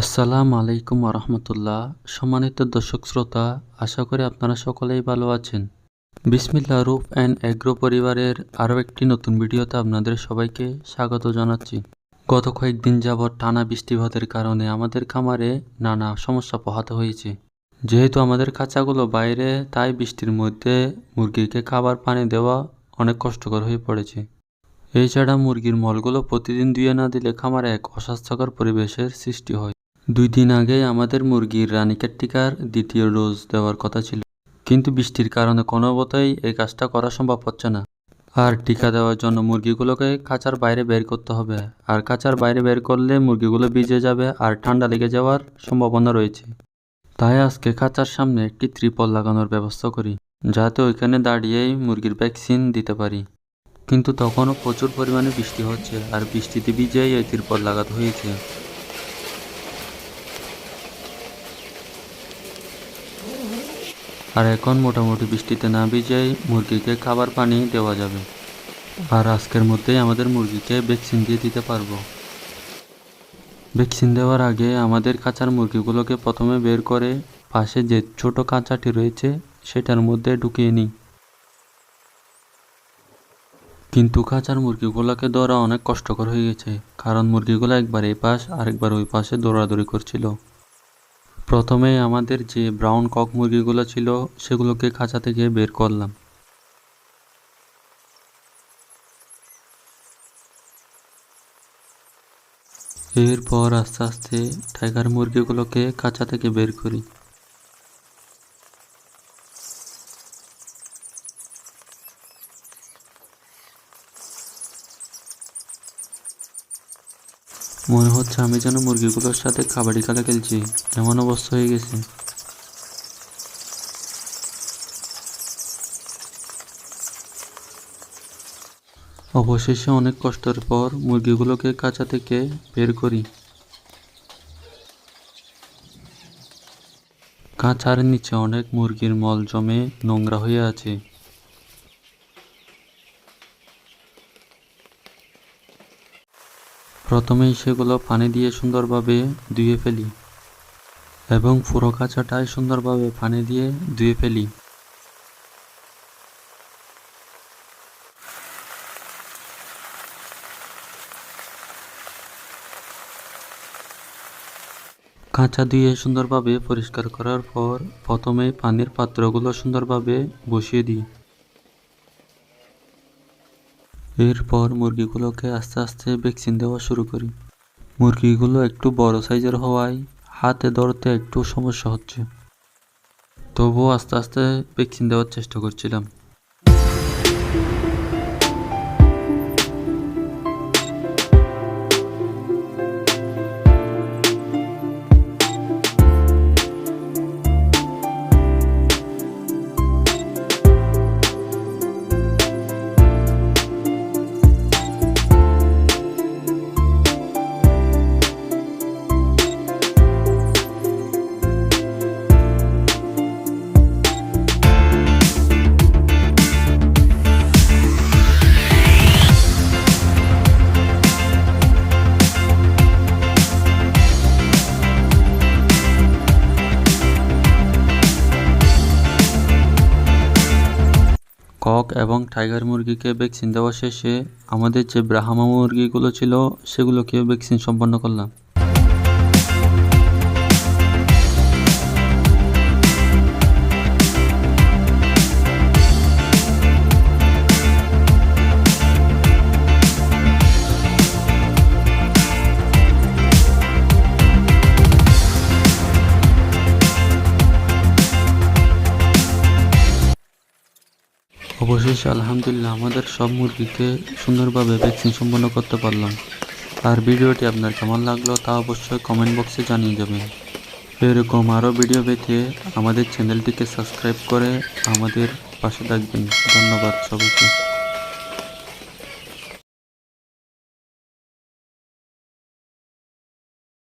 আসসালামু আলাইকুম রহমতুল্লাহ। সম্মানিত দর্শক শ্রোতা, আশা করি আপনারা সকলেই ভালো আছেন। বিসমিল্লা রুফ অ্যান্ড এগ্রো পরিবারের আরও একটি নতুন ভিডিওতে আপনাদের সবাইকে স্বাগত জানাচ্ছি। গত কয়েকদিন যাবৎ টানা বৃষ্টিপাতের কারণে আমাদের খামারে নানা সমস্যা পোহাতে হয়েছে। যেহেতু আমাদের কাঁচাগুলো বাইরে, তাই বৃষ্টির মধ্যে মুরগিকে খাবার পানি দেওয়া অনেক কষ্টকর হয়ে পড়েছে। এছাড়া মুরগির মলগুলো প্রতিদিন ধুয়ে না দিলে খামারে এক অস্বাস্থ্যকর পরিবেশের সৃষ্টি হয়। দুই দিন আগে আমাদের মুরগির রানিকেট টিকার দ্বিতীয় ডোজ দেওয়ার কথা ছিল। কিন্তু বৃষ্টির কারণে কোনোমতেই এই কাজটা করা সম্ভব হচ্ছে না। আর টিকা দেওয়ার জন্য মুরগিগুলোকে খাঁচার বাইরে বের করতে হবে। আর খাঁচার বাইরে বের করলে মুরগিগুলো ভিজে যাবে আর ঠান্ডা লেগে যাওয়ার সম্ভাবনা রয়েছে। তাই আজকে খাঁচার সামনে একটি ত্রিপল লাগানোর ব্যবস্থা করি, যাতে ওইখানে দাঁড়িয়েই মুরগির ভ্যাকসিন দিতে পারি। কিন্তু তখনও প্রচুর পরিমাণে বৃষ্টি হচ্ছে, আর বৃষ্টিতে ভিজেই এই ত্রিপল লাগাতে হয়েছে। আর এখন মোটামুটি বৃষ্টিতে না ভিজেই মুরগিকে খাবার পানি দেওয়া যাবে। আর আজকের মধ্যেই আমাদের মুরগিকে ভ্যাকসিন দিয়ে দিতে পারব। ভ্যাকসিন দেওয়ার আগে আমাদের কাঁচার মুরগিগুলোকে প্রথমে বের করে পাশে যে ছোট কাঁচাটি রয়েছে, সেটার মধ্যে ঢুকিয়ে নিই। কিন্তু কাঁচার মুরগিগুলোকে ধরা অনেক কষ্টকর হয়ে গেছে, কারণ মুরগিগুলো একবার এই পাশ, আরেকবার ওই পাশে দৌড়াদৌড়ি করছিল। প্রথমে আমাদের যে ব্রাউন কক মুরগিগুলো ছিল, সেগুলোকে খাঁচা থেকে বের করলাম। এরপর আস্তে আস্তে টাইগার মুরগিগুলোকে খাঁচা থেকে বের করি। মনে হচ্ছে আমি যেন মুরগিগুলোর সাথে কাবাডি খেলা খেলছি। এমন অবস্থা হয়ে গেছে। অবশেষে অনেক কষ্টের পর মুরগিগুলোকে কাঁচা থেকে বের করি। কাঁচার নিচে অনেক মুরগির মল জমে নোংরা হয়ে আছে। প্রথমেই সেগুলো পানি দিয়ে সুন্দরভাবে ধুয়ে ফেলি এবং পুরো কাঁচাটাই সুন্দরভাবে পানি দিয়ে ধুয়ে ফেলি। কাঁচা দিয়ে সুন্দরভাবে পরিষ্কার করার পর প্রথমে পানির পাত্রগুলো সুন্দরভাবে বসিয়ে দিই। এরপর মুরগিগুলোকে আস্তে আস্তে ভ্যাকসিন দেওয়া শুরু করি। মুরগিগুলো একটু বড় সাইজের হওয়ায় হাতে ধরতে একটু সমস্যা হচ্ছে। তবুও আস্তে আস্তে ভ্যাকসিন দেওয়ার চেষ্টা করছিলাম। কক এবং টাইগার মুরগিকে ভ্যাকসিন দেওয়া শেষে আমাদের যে ব্রাহ্মা মুরগিগুলো ছিল সেগুলোকে ভ্যাকসিন সম্পন্ন করলাম। অবশেষে আলহামদুলিল্লাহ আমাদের সব মুরগিকে সুন্দরভাবে ভ্যাকসিন সম্পন্ন করতে পারলাম। আর ভিডিওটি আপনার কেমন লাগল তা অবশ্যই কমেন্ট বক্সে জানিয়ে যাবেন এরকম আরও ভিডিও পেতে আমাদের চ্যানেলটিকে সাবস্ক্রাইব করে আমাদের পাশে থাকবেন। ধন্যবাদ সবাইকে।